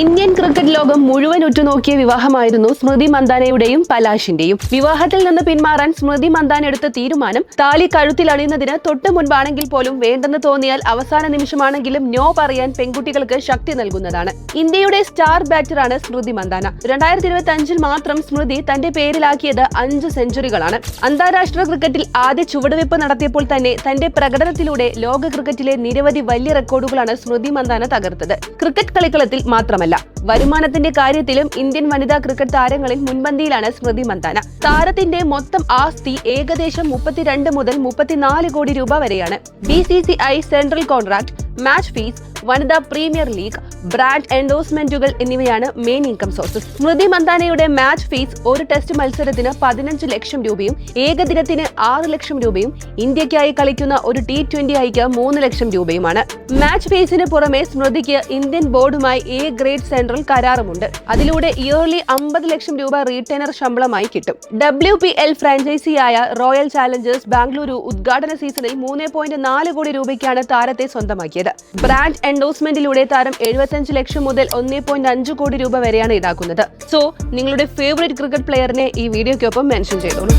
Indian cricket ലോകം മുഴുവൻ ഉറ്റുനോക്കിയ വിവാഹമായിരുന്നു സ്മൃതി മന്ദാനയുടെയും പലാഷിന്റെയും. വിവാഹത്തിൽ നിന്ന് പിന്മാറാൻ സ്മൃതി മന്ദാന എടുത്ത തീരുമാനം താലി കഴുത്തിൽ അണിയുന്നതിന് തൊട്ട് മുൻപാണെങ്കിൽ പോലും വേണ്ടെന്ന് തോന്നിയാൽ അവസാന നിമിഷമാണെങ്കിലും നോ പറയാൻ പെൺകുട്ടികൾക്ക് ശക്തി നൽകുന്നതാണ്. ഇന്ത്യയുടെ സ്റ്റാർ ബാറ്ററാണ് സ്മൃതി മന്ദാന. രണ്ടായിരത്തി ഇരുപത്തി അഞ്ചിൽ മാത്രം സ്മൃതി തന്റെ പേരിലാക്കിയത് അഞ്ച് സെഞ്ചുറികളാണ്. അന്താരാഷ്ട്ര ക്രിക്കറ്റിൽ ആദ്യ ചുവടുവെപ്പ് നടത്തിയപ്പോൾ തന്നെ തന്റെ പ്രകടനത്തിലൂടെ ലോക ക്രിക്കറ്റിലെ നിരവധി വലിയ റെക്കോർഡുകളാണ് സ്മൃതി മന്ദാന തകർത്തത്. ക്രിക്കറ്റ് കളിക്കളത്തിൽ മാത്രമല്ല വരുമാനത്തിന്റെ കാര്യത്തിലും ഇന്ത്യൻ വനിതാ ക്രിക്കറ്റ് താരങ്ങളിൽ മുൻപന്തിയിലാണ് സ്മൃതി മന്ദാന. താരത്തിന്റെ മൊത്തം ആസ്തി ഏകദേശം മുപ്പത്തിരണ്ട് മുതൽ മുപ്പത്തിനാല് കോടി രൂപ വരെയാണ്. B central contract match fees വനിതാ പ്രീമിയർ ലീഗ് ബ്രാൻഡ് എൻഡോഴ്സ്മെന്റുകൾ എന്നിവയാണ് മെയിൻ ഇൻകം സോഴ്സസ് സ്മൃതി മന്ദാനയുടെ മാച്ച് ഫീസ് ഒരു ടെസ്റ്റ് മത്സരത്തിന് പതിനഞ്ച് ലക്ഷം രൂപയും ഏകദിനത്തിന് ആറ് ലക്ഷം രൂപയും ഇന്ത്യക്കായി കളിക്കുന്ന ഒരു ടി ട്വന്റി ഐക്ക് മൂന്ന് ലക്ഷം രൂപയുമാണ്. മാച്ച് ഫീസിന് പുറമെ സ്മൃതിക്ക് ഇന്ത്യൻ ബോർഡുമായി എ ഗ്രേഡ് സെൻട്രൽ കരാറുമുണ്ട്. അതിലൂടെ ഇയർലി അമ്പത് ലക്ഷം രൂപ റീറ്റെയിനർ ശമ്പളമായി കിട്ടും. ഡബ്ല്യു പി എൽ ഫ്രാഞ്ചൈസിയായ റോയൽ ചാലഞ്ചേഴ്സ് ബാംഗ്ലൂരു ഉദ്ഘാടന സീസണിൽ മൂന്ന് പോയിന്റ് നാല് കോടി രൂപയ്ക്കാണ് താരത്തെ സ്വന്തമാക്കിയത്. ബ്രാൻഡ് എൻഡോഴ്സ്മെന്റിലൂടെ താരം എഴുപത്തഞ്ച് ലക്ഷം മുതൽ ഒന്നേ പോയിന്റ് അഞ്ച് കോടി രൂപ വരെയാണ് ഈടാക്കുന്നത്. സോ നിങ്ങളുടെ ഫേവറേറ്റ് ക്രിക്കറ്റ് പ്ലെയറിനെ ഈ വീഡിയോയ്ക്കൊപ്പം മെൻഷൻ ചെയ്തോളൂ.